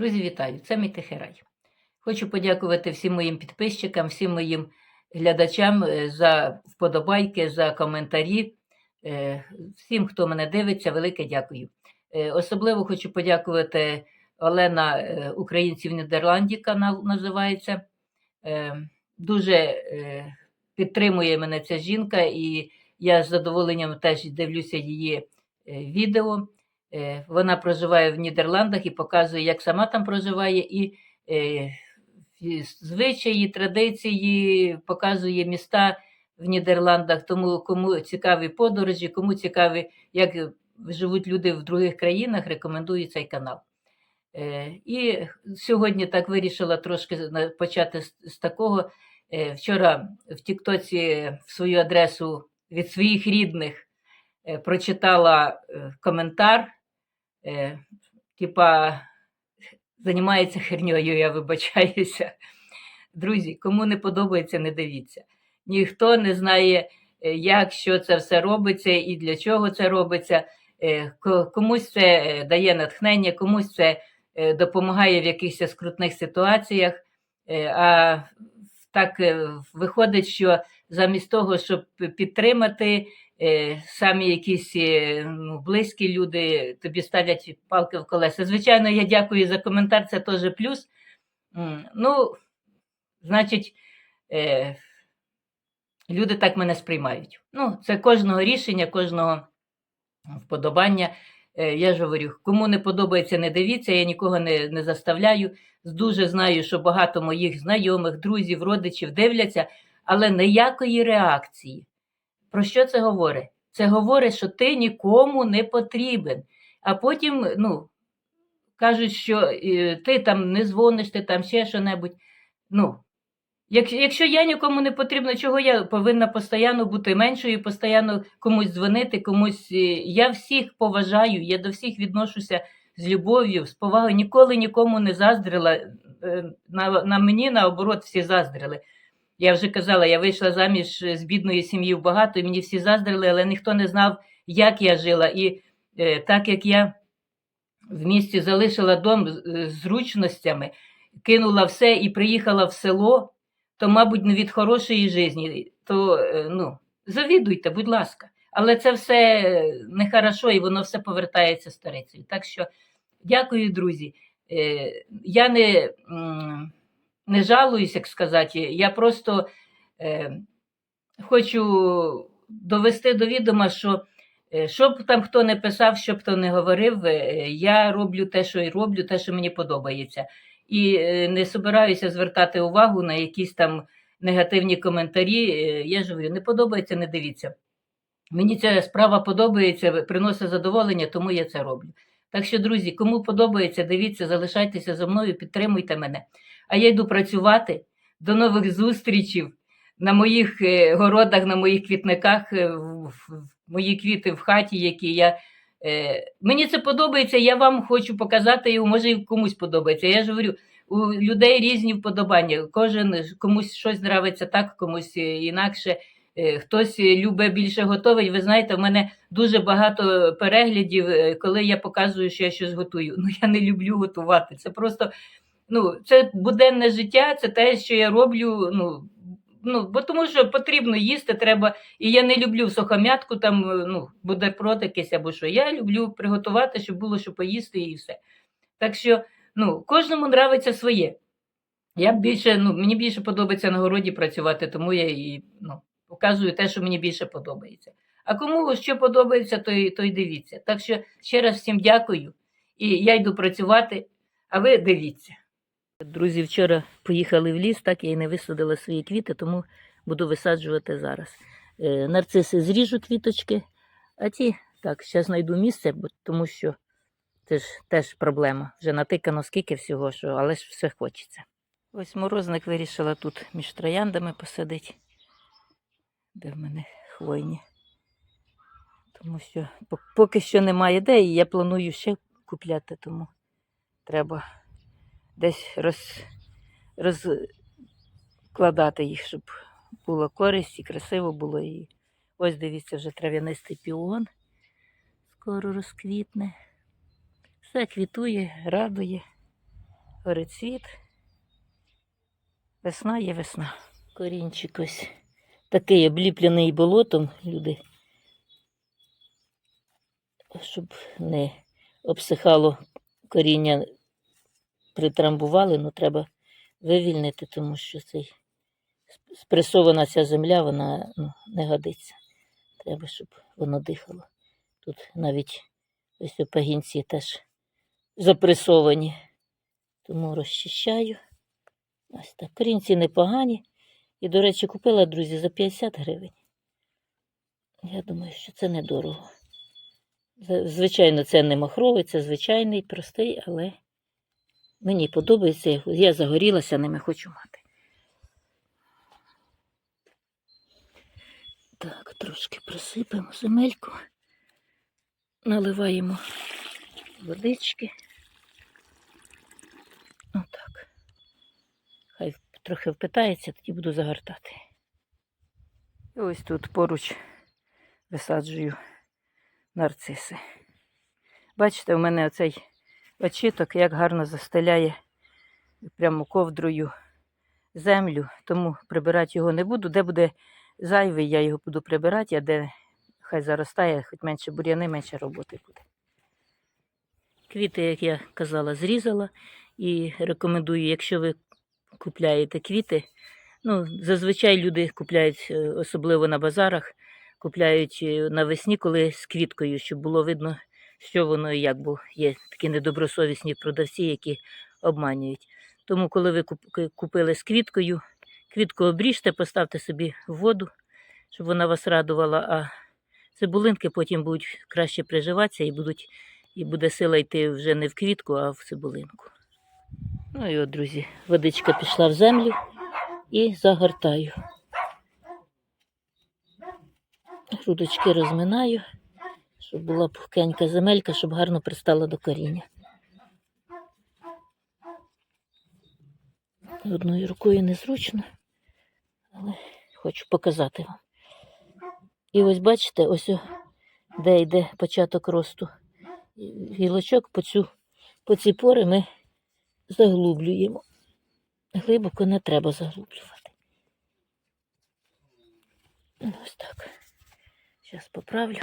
Друзі, вітаю! Це мій тихий рай. Хочу подякувати всім моїм підписчикам, всім моїм глядачам е, за вподобайки, за коментарі. Е, Всім, хто мене дивиться, велике дякую. Е, Особливо хочу подякувати Олена Українці в Нідерланді, канал називається. Дуже підтримує мене ця жінка, і я з задоволенням теж дивлюся її відео. Е, Вона проживає в Нідерландах і показує, як сама там проживає, і е, звичаї, традиції, показує міста в Нідерландах. Тому кому цікаві подорожі, кому цікаві, як живуть люди в других країнах, рекомендую цей канал. Е, І сьогодні так вирішила трошки почати з, такого. Вчора в Тіктоці в свою адресу від своїх рідних прочитала коментар, е, типа займається херньою, я вибачаюся. Друзі, кому не подобається, не дивіться. Ніхто не знає, е, як що це все робиться і для чого це робиться. Е, Комусь це е, дає натхнення, комусь це допомагає в якихось скрутних ситуаціях. А так виходить, що замість того, щоб підтримати, самі якісь е, ну, близькі люди тобі ставлять палки в колеса. Звичайно, я дякую за коментар, це теж плюс. Ну, значить, е, люди так мене сприймають. Ну, це кожного рішення, кожного вподобання. Е, Я ж говорю, кому не подобається, не дивіться, я нікого не, не заставляю. Дуже знаю, що багато моїх знайомих, друзів, родичів дивляться, але ніякої реакції. Про що це говорить? Це говорить, що ти нікому не потрібен. А потім, ну, кажуть, що е, ти там не дзвониш, ти там ще що-небудь. Ну, як, якщо я нікому не потрібна, чого я повинна постійно бути меншою, постійно комусь дзвонити, комусь. е, Я всіх поважаю, я до всіх відношуся з любов'ю, з повагою. Ніколи нікому не заздрила. е, На, на мені, наоборот, всі заздрили. Я вже казала, я вийшла заміж з бідної сім'ї в багато, і мені всі заздрили, але ніхто не знав, як я жила. І е, так як я в місті залишила дом з з зручностями, кинула все і приїхала в село, то, мабуть, не від хорошої житті, то е, ну, завідуйте, будь ласка. Але це все нехорошо і воно все повертається старицею. Так що дякую, друзі. Е, Я не, не жалуюсь, як сказати, я просто е, хочу довести до відома, що Е, Що б там хто не писав, що б хто не говорив, е, я роблю те, що і роблю, те, що мені подобається. І е, не собираюся звертати увагу на якісь там негативні коментарі. Я ж говорю, не подобається, не дивіться. Мені ця справа подобається, приносить задоволення, тому я це роблю. Так що, друзі, кому подобається, дивіться, залишайтеся зі мною, підтримуйте мене. А я йду працювати. До нових зустрічей на моїх е, городах, на моїх квітниках, е, мої квіти в хаті, які я. Е, мені це подобається, я вам хочу показати його, може і комусь подобається. Я ж говорю, у людей різні вподобання. Кожен комусь щось нравиться так, комусь інакше. Хтось любить більше готовить. Ви знаєте, в мене дуже багато переглядів, коли я показую, що я щось готую. Ну я не люблю готувати. Це просто ну, це буденне життя, це те, що я роблю. Ну, ну, бо тому що потрібно їсти, треба. І я не люблю сухомятку, там е, ну, буде проти якесь або що. Я люблю приготувати, щоб було що поїсти і все. Так що ну, кожному нравиться своє. Я більше, ну, мені більше подобається на городі працювати, тому я і ну, показую те, що мені більше подобається. А кому що подобається, то й, то й дивіться. Так що ще раз всім дякую. І я йду працювати, а ви дивіться. Друзі, вчора поїхали в ліс, так я й не висадила свої квіти, тому буду висаджувати зараз. Е, нарциси зріжу квіточки, а ті так, зараз знайду місце, тому що це ж теж проблема. Вже натикано скільки всього, що, але ж все хочеться. Ось морозник вирішила тут між трояндами посадити, де в мене хвойні. Тому що поки що немає де, і я планую ще купляти, тому треба десь роз, розкладати їх, щоб було користь і красиво було. І ось дивіться, вже трав'янистий піон скоро розквітне. Все квітує, радує. горицвіт. Весна є весна. Корінчик ось такий обліплений болотом, люди. Щоб не обсихало коріння, притрамбували, ну треба вивільнити, тому що цей спресована ця земля, вона ну, не годиться. Треба, щоб воно дихало. Тут навіть ось пагінці теж запресовані. Тому розчищаю. Ось так. Корінці непогані. І, до речі, купила, друзі, за 50 гривень. Я думаю, що це недорого. Звичайно, це не махровий, це звичайний, простий, але мені подобається. Я загорілася ними, хочу мати. Так, трошки присипемо земельку, наливаємо водички. Отак. Хай трохи впитається, тоді буду загортати. І ось тут поруч висаджую нарциси. Бачите, у мене оцей очіток як гарно застеляє прямо ковдрою землю, тому прибирати його не буду. Де буде зайвий, я його буду прибирати, а де хай заростає, хоч менше бур'яни, менше роботи буде. Квіти, як я казала, зрізала і рекомендую, якщо ви купляєте квіти, ну, зазвичай люди купляють, е, особливо на базарах, купляють е, навесні, коли з квіткою, щоб було видно, що воно і як, бо є такі недобросовісні продавці, які обманюють. Тому, коли ви купили з квіткою, квітку обріжте, поставте собі в воду, щоб вона вас радувала, а цибулинки потім будуть краще приживатися і будуть, і буде сила йти вже не в квітку, а в цибулинку. Ну і от, друзі, водичка пішла в землю і загортаю. Грудочки розминаю, щоб була пухкенька земелька, щоб гарно пристала до коріння. Одною рукою незручно, але хочу показати вам. І ось бачите, ось де йде початок росту гілочок по, цю, по ці пори ми заглублюємо. Глибоко не треба заглублювати. Ну, Ось так. Зараз поправлю.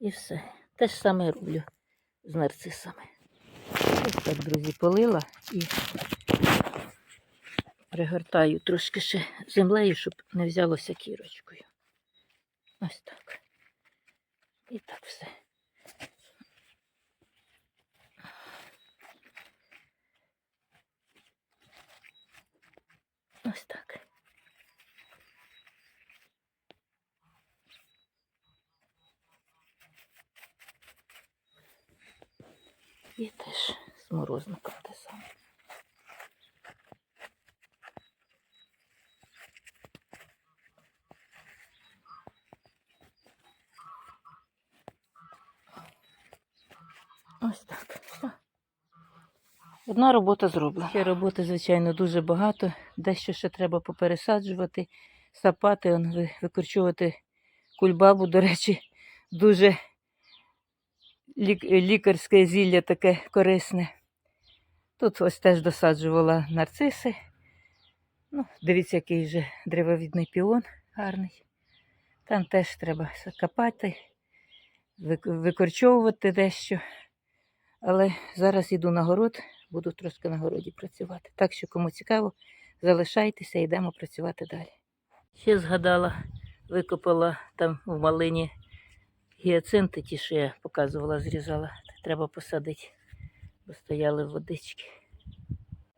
І все. Те ж саме роблю з нарцисами. Ось так, друзі, полила і пригортаю трошки ще землею, щоб не взялося кірочкою. Ось так. І так все. Ось так. І теж з морозником те саме. Ось так. Одна робота зроблена. Ще роботи, звичайно, дуже багато. Дещо ще треба попересаджувати, сапати, викорчувати кульбабу, до речі, дуже лікарське зілля таке корисне. Тут ось теж досаджувала нарциси. Ну, дивіться, який вже древовідний піон гарний. Там теж треба закопати, вик- викорчовувати дещо. Але зараз йду на город, буду трошки на городі працювати. Так що, кому цікаво, залишайтеся, йдемо працювати далі. Ще згадала, викопала там в малині гіацинти, ті, що я показувала, зрізала. Треба посадити, бо стояли водички.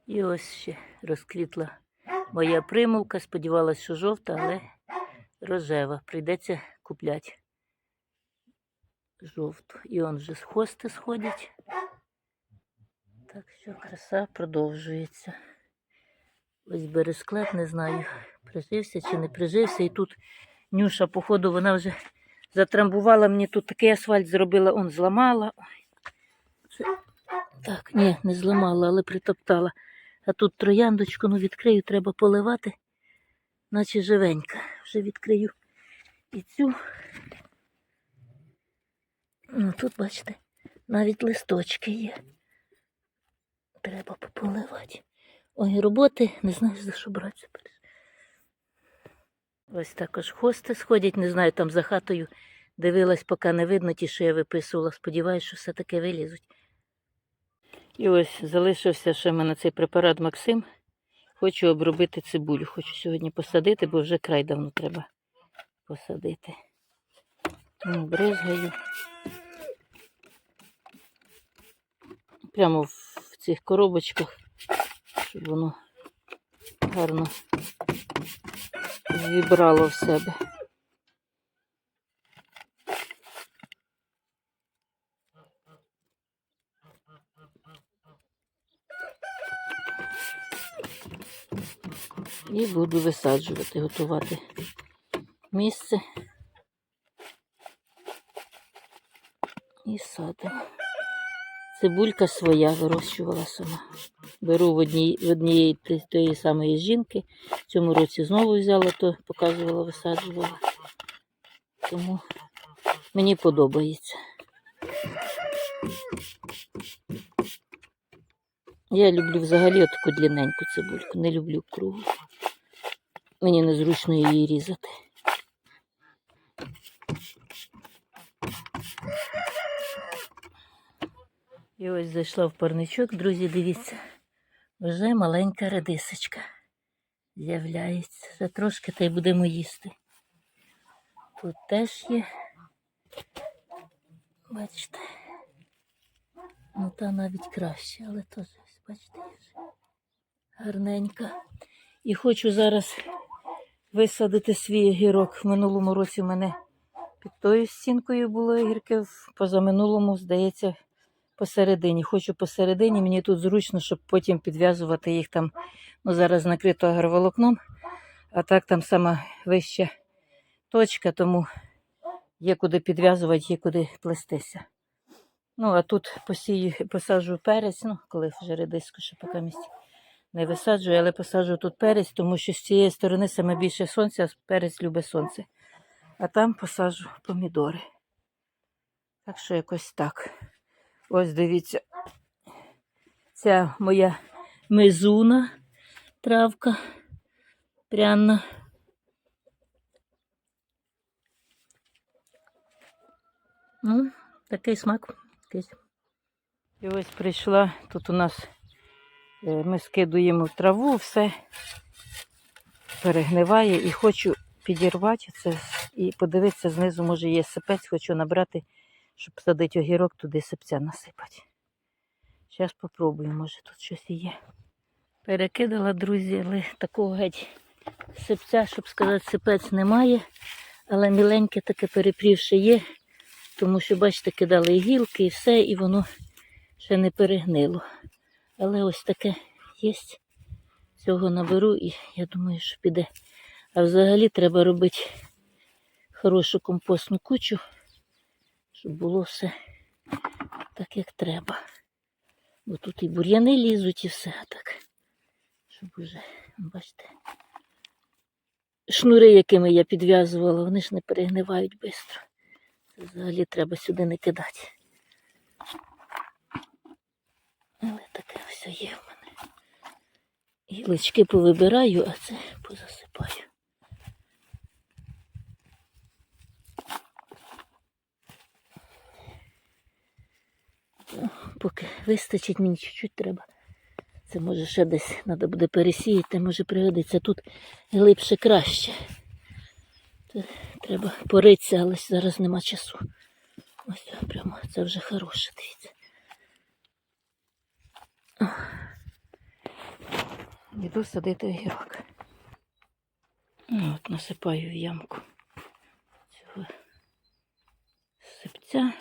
І ось ще розквітла моя примулка. Сподівалась, що жовта, але рожева. Прийдеться купляти жовту. І он вже з хости сходять. Так що краса продовжується. Ось бересклет, не знаю, прижився чи не прижився. І тут Нюша, походу, вона вже затрамбувала мені тут такий асфальт зробила, он зламала. Так, ні, не зламала, але притоптала. А тут трояндочку ну, відкрию, треба поливати, наче живенька. Вже відкрию і цю. Ну, тут, бачите, навіть листочки є. треба пополивати. Ой, роботи не знаєш за що братися. Ось також хости сходять, не знаю, там за хатою дивилась, поки не видно ті, що я виписувала. Сподіваюсь, що все-таки вилізуть. І ось залишився ще в мене цей препарат Максим. Хочу обробити цибулю. Хочу сьогодні посадити, бо вже край давно треба посадити. Ну, бризгаю. Прямо в цих коробочках, щоб воно гарно зібрало в себе. І буду висаджувати, готувати місце. І садимо. Цибулька своя вирощувала сама. Беру в одній, в однієї т- тої самої жінки. В цьому році знову взяла, то показувала, висаджувала. Тому мені подобається. Я люблю взагалі таку длинненьку цибульку, не люблю кругу. Мені незручно її різати. І ось зайшла в парничок, друзі, дивіться, вже маленька редисочка з'являється. Вже трошки та й будемо їсти. Тут теж є. Бачите. Ну, та навіть краще, але теж, бачите, гарненька. І хочу зараз висадити свій огірок. В минулому році в мене під тою стінкою було огірки, в позаминулому, здається, посередині. Хочу посередині, мені тут зручно, щоб потім підв'язувати їх там. Ну, зараз накрито агроволокном, а так там сама вища точка, тому є куди підв'язувати, є куди плестися. Ну, а тут посію, посаджу перець, ну, коли вже редиску ще поки місці не висаджую, але посаджу тут перець, тому що з цієї сторони саме більше сонця, а перець любить сонце. А там посаджу помідори. Так що якось так. Ось дивіться. Ця моя мезуна травка пряна. Ну, такий смак. І ось прийшла. Тут у нас е, ми скидуємо траву, все перегниває і хочу підірвати це і подивитися знизу, може є сипець, хочу набрати, щоб садити огірок, туди сипця насипати. Зараз спробую, може тут щось і є. Перекидала, друзі, але такого геть сипця, щоб сказати, сипець немає. Але міленьке таке перепрівше є, тому що, бачите, кидали гілки, і все, і воно ще не перегнило. Але ось таке є. Цього наберу і я думаю, що піде. А взагалі треба робити хорошу компостну кучу, щоб було все так, як треба. Бо тут і бур'яни лізуть, і все так. Щоб уже, бачите, шнури, якими я підв'язувала, вони ж не перегнивають швидко. Взагалі треба сюди не кидати. Але таке все є в мене. Гілочки повибираю, а це позасипаю. Ну, Поки вистачить, мені чуть-чуть треба. Це може ще десь треба буде пересіяти, може пригодиться тут глибше краще. Це треба поритися, але зараз нема часу. Ось прямо це вже хороше, дивіться. О. Іду садити огірок. Ну, От насипаю в ямку цього сипця.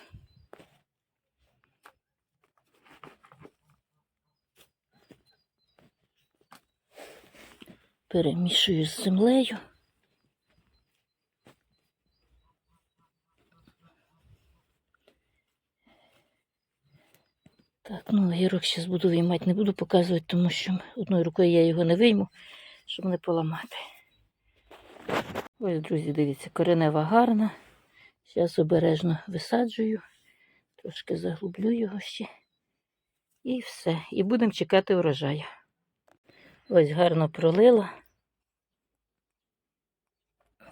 Перемішую з землею. Так, ну огірок зараз буду виймати, не буду показувати, тому що одною рукою я його не вийму, щоб не поламати. Ось, друзі, дивіться, коренева гарна. Зараз обережно висаджую, трошки заглублю його ще. І все. І будемо чекати урожаю. Ось гарно пролила.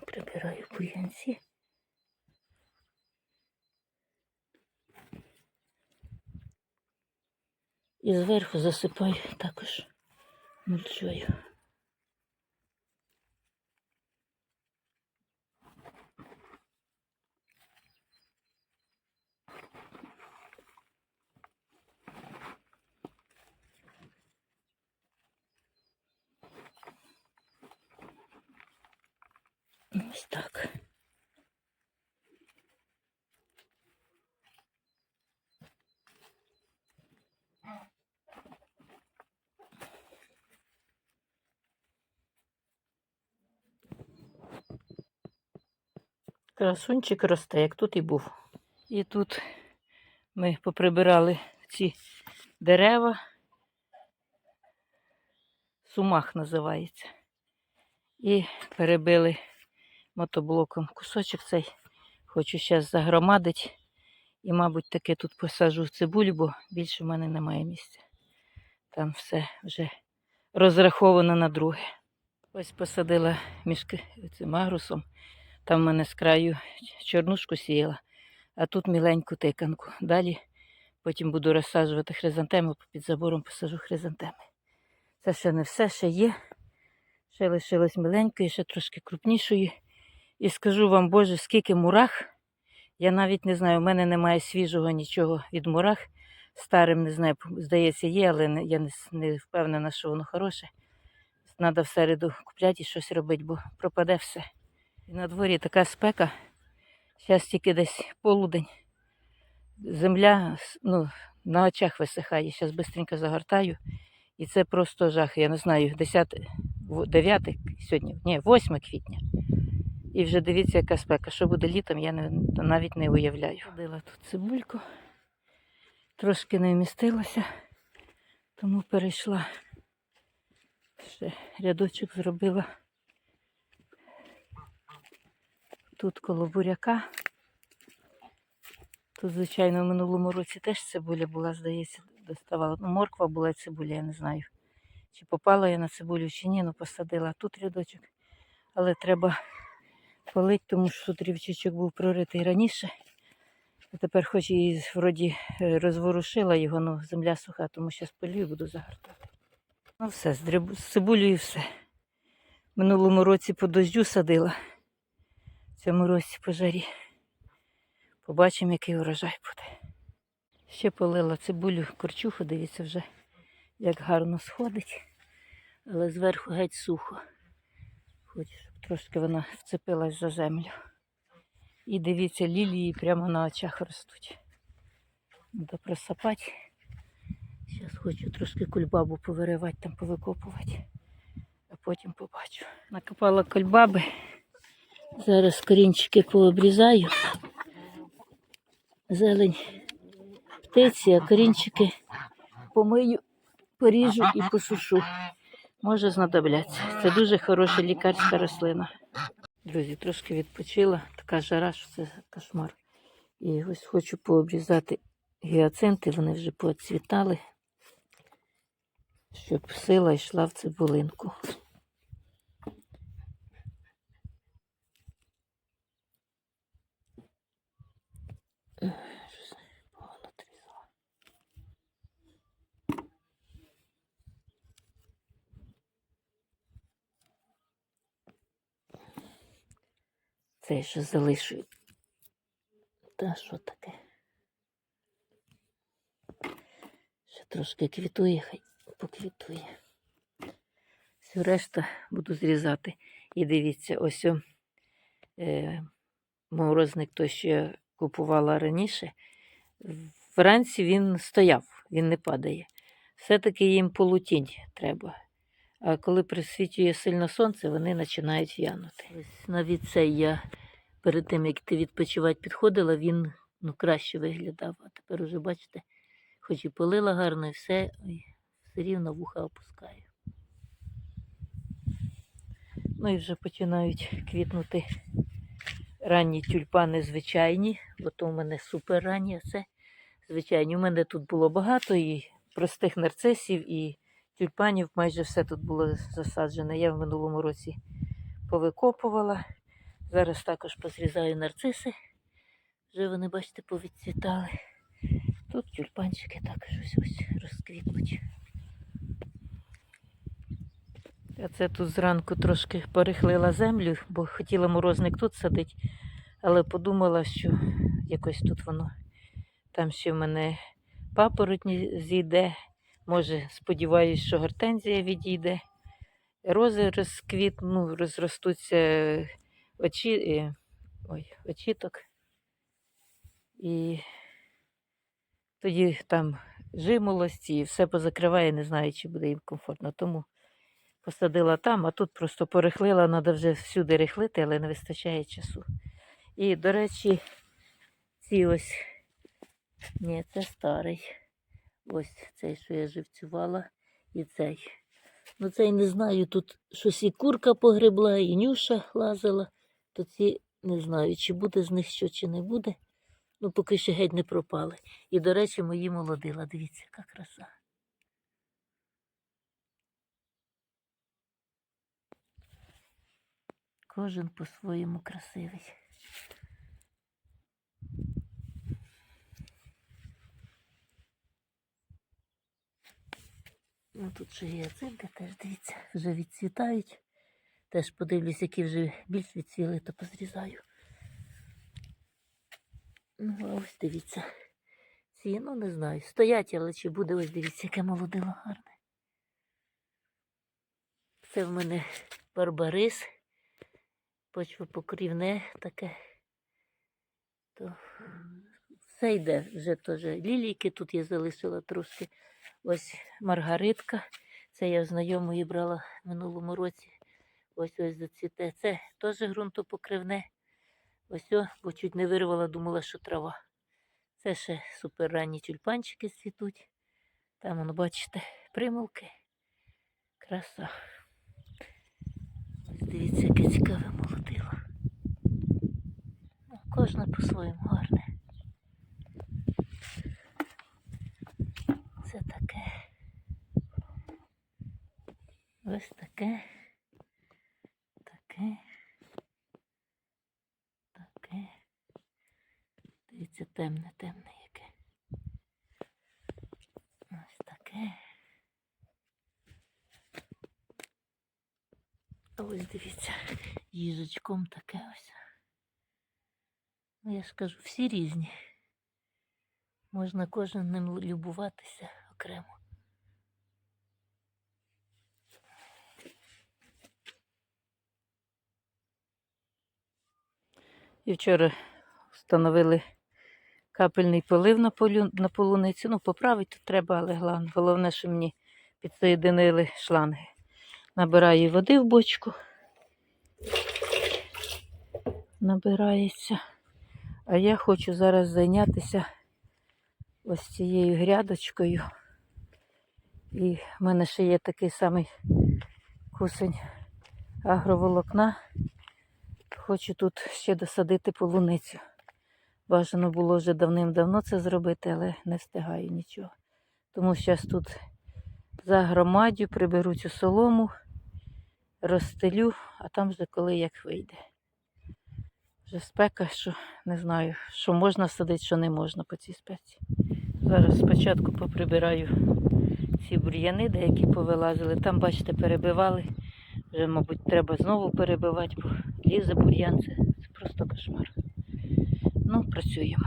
Прибираю бур'янці. І зверху засипаю також мульчою. Ось так. Красунчик росте, як тут і був. І тут ми поприбирали ці дерева. Сумах називається. І перебили мотоблоком кусочок цей. Хочу зараз загромадити. І, мабуть, таки тут посаджу цибулю, бо більше в мене немає місця. Там все вже розраховано на друге. Ось посадила мішки цим агрусом. Там в мене з краю чорнушку сіяла, а тут міленьку тиканку. Далі потім буду розсаджувати хризантеми, під забором посажу хризантеми. Це ще не все, ще є. Ще лишилось миленької, ще трошки крупнішої. І скажу вам, Боже, скільки мурах. Я навіть не знаю, у мене немає свіжого нічого від мурах. Старим не знаю, здається, є, але я не, впевнена, що воно хороше. Треба в середу купляти і щось робити, бо пропаде все. І на дворі така спека. Зараз тільки десь полудень. Земля ну, на очах висихає. Зараз швидко загортаю. І це просто жах. Я не знаю, 10, 9 сьогодні, ні, 8 квітня. І вже дивіться, яка спека. Що буде літом, я не, навіть не уявляю. Ходила тут цибульку, трошки не вмістилася, тому перейшла. Ще рядочок зробила. Тут коло буряка. Тут, звичайно, в минулому році теж цибуля була, здається, доставала. Ну, морква була цибуля, я не знаю. Чи попала я на цибулю, чи ні, ну посадила тут рядочок. Але треба полить, тому що тут рівчичок був проритий раніше. А тепер хоч і вроді е, розворушила його, ну земля суха, тому зараз полю і буду загортати. Ну все, з, дріб... з цибулею все. В Минулому році по дождю садила, в цьому році по жарі. Побачимо, який урожай буде. Ще полила цибулю, корчуху, дивіться вже, як гарно сходить, але зверху геть сухо. Хочу, щоб трошки вона вцепилась за землю. І дивіться, лілії прямо на очах ростуть. Треба просапати. Зараз хочу трошки кульбабу повиривати, там повикопувати, а потім побачу. Накопала кульбаби. Зараз корінчики пообрізаю. Зелень птиці, а корінчики помию, поріжу і посушу. Може знадобляться. Це дуже хороша лікарська рослина. Друзі, трошки відпочила. Така жара, що це кошмар. І ось хочу пообрізати гіацинти, вони вже поцвітали, щоб сила йшла в цибулинку. Це ще залишу. Та що таке? Ще трошки квітує, хай поквітує. Всю решта буду зрізати. І дивіться, ось о, е, морозник, той, що я купувала раніше. Вранці він стояв, він не падає. Все-таки їм полутінь треба. А коли присвічує сильно сонце, вони починають в'янути. Навіть цей я перед тим, як ти відпочивати підходила, він ну, краще виглядав. А тепер уже, бачите, хоч і полила гарно, і все, ой, все рівно вуха опускаю. Ну і вже починають квітнути ранні тюльпани звичайні, бо то в мене супер ранні, а це звичайні. У мене тут було багато і простих нарцисів і тюльпанів майже все тут було засаджене. Я в минулому році повикопувала. Зараз також позрізаю нарциси. Вже вони, бачите, повідцвітали. Тут тюльпанчики також ось ось розквітнуть. Я це тут зранку трошки порихлила землю, бо хотіла морозник тут садити, але подумала, що якось тут воно. Там ще в мене папоротні зійде. Може, сподіваюсь, що гортензія відійде. Рози розквіт, ну, розростуться очі, е, ой, очіток. І тоді там жимолості і все позакриває, не знаю, чи буде їм комфортно. Тому посадила там, а тут просто порихлила, треба вже всюди рихлити, але не вистачає часу. І, до речі, ці ось, ні, це старий. Ось цей, що я живцювала, і цей. Ну, цей не знаю, тут щось і курка погребла, і нюша лазила, то ці не знаю, чи буде з них що, чи не буде. Ну, поки ще геть не пропали. І, до речі, мої молодила. Дивіться, яка краса. Кожен по-своєму красивий. Ну, тут ще гіацинти теж, дивіться, вже відцвітають. Теж подивлюсь, які вже більш відцвіли, то позрізаю. Ну, а ось дивіться. Ці, ну не знаю, стоять, але чи буде, ось дивіться, яке молодило гарне. Це в мене барбарис, почвопокрівне таке. То все йде вже теж. Лілійки тут я залишила трошки. Ось маргаритка. Це я в знайомої брала в минулому році. Ось ось зацвіте. Це теж ґрунтопокривне. Ось, о, бо чуть не вирвала, думала, що трава. Це ще суперранні тюльпанчики цвітуть. Там, воно, бачите, примулки. Краса. Ось дивіться, яке цікаве молодило. Ну, кожна по-своєму гарне. Це таке. Ось таке. Таке. Таке. Дивіться, темне, темне яке. Ось таке. А ось дивіться, їжачком таке ось. Ну, я ж кажу, всі різні. Можна кожен ним любуватися окремо. І вчора встановили капельний полив на, полю, на полуницю. Ну, поправити тут треба, але головне, головне, що мені підсоєдинили шланги. Набираю води в бочку. Набирається. А я хочу зараз зайнятися ось цією грядочкою. І в мене ще є такий самий кусень агроволокна. Хочу тут ще досадити полуницю. Бажано було вже давним-давно це зробити, але не встигаю нічого. Тому зараз тут загромадю, приберу цю солому, розстелю, а там вже коли як вийде. Вже спека, що не знаю, що можна садити, що не можна по цій спеці. Зараз спочатку поприбираю ці бур'яни, деякі повилазили. Там, бачите, перебивали. Вже, мабуть, треба знову перебивати, бо лізе бур'ян, це, це просто кошмар. Ну, працюємо.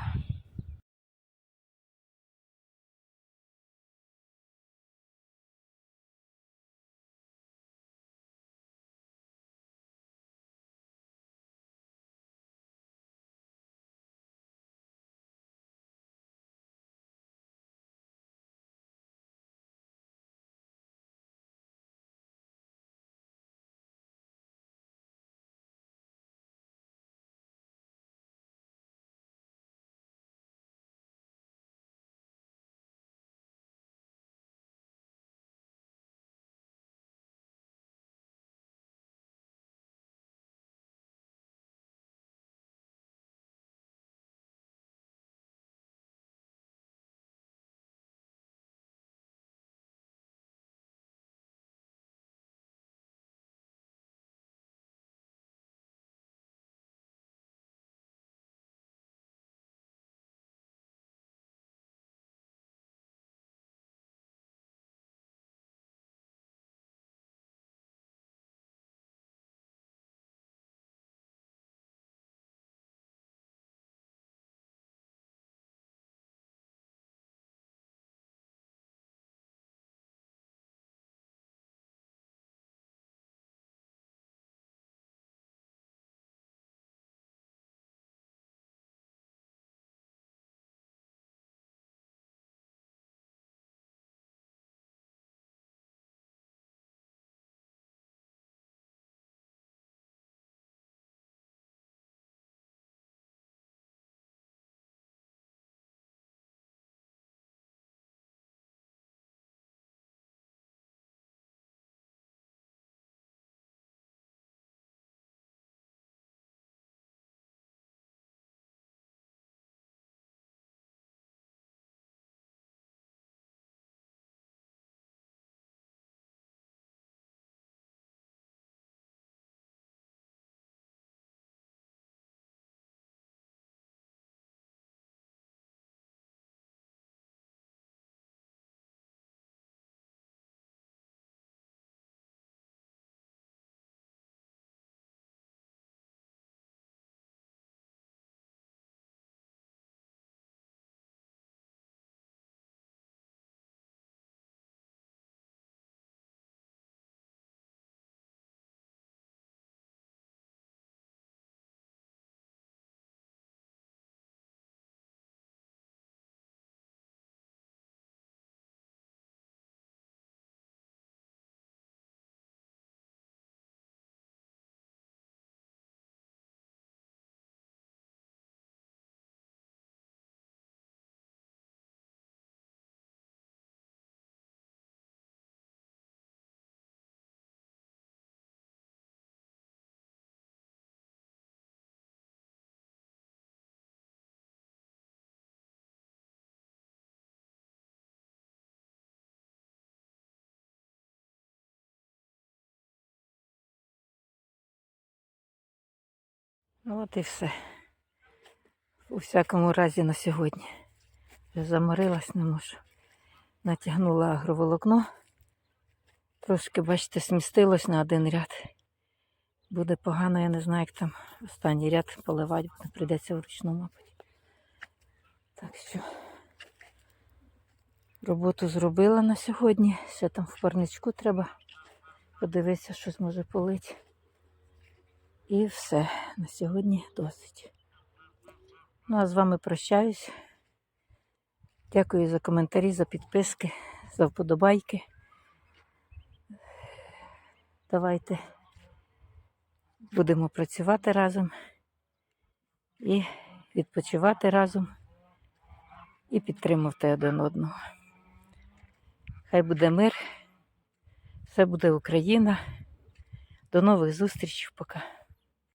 От і все. У всякому разі на сьогодні. Я заморилась, не можу. Натягнула агроволокно. Трошки, бачите, смістилось на один ряд. Буде погано, я не знаю, як там останній ряд поливати, буде прийдеться вручну, мабуть. Так що роботу зробила на сьогодні. Ще там в парничку треба подивитися, щось може полити. І все. На сьогодні досить. Ну, а з вами прощаюсь. Дякую за коментарі, за підписки, за вподобайки. Давайте будемо працювати разом і відпочивати разом і підтримувати один одного. Хай буде мир, все буде Україна. До нових зустрічей. Пока.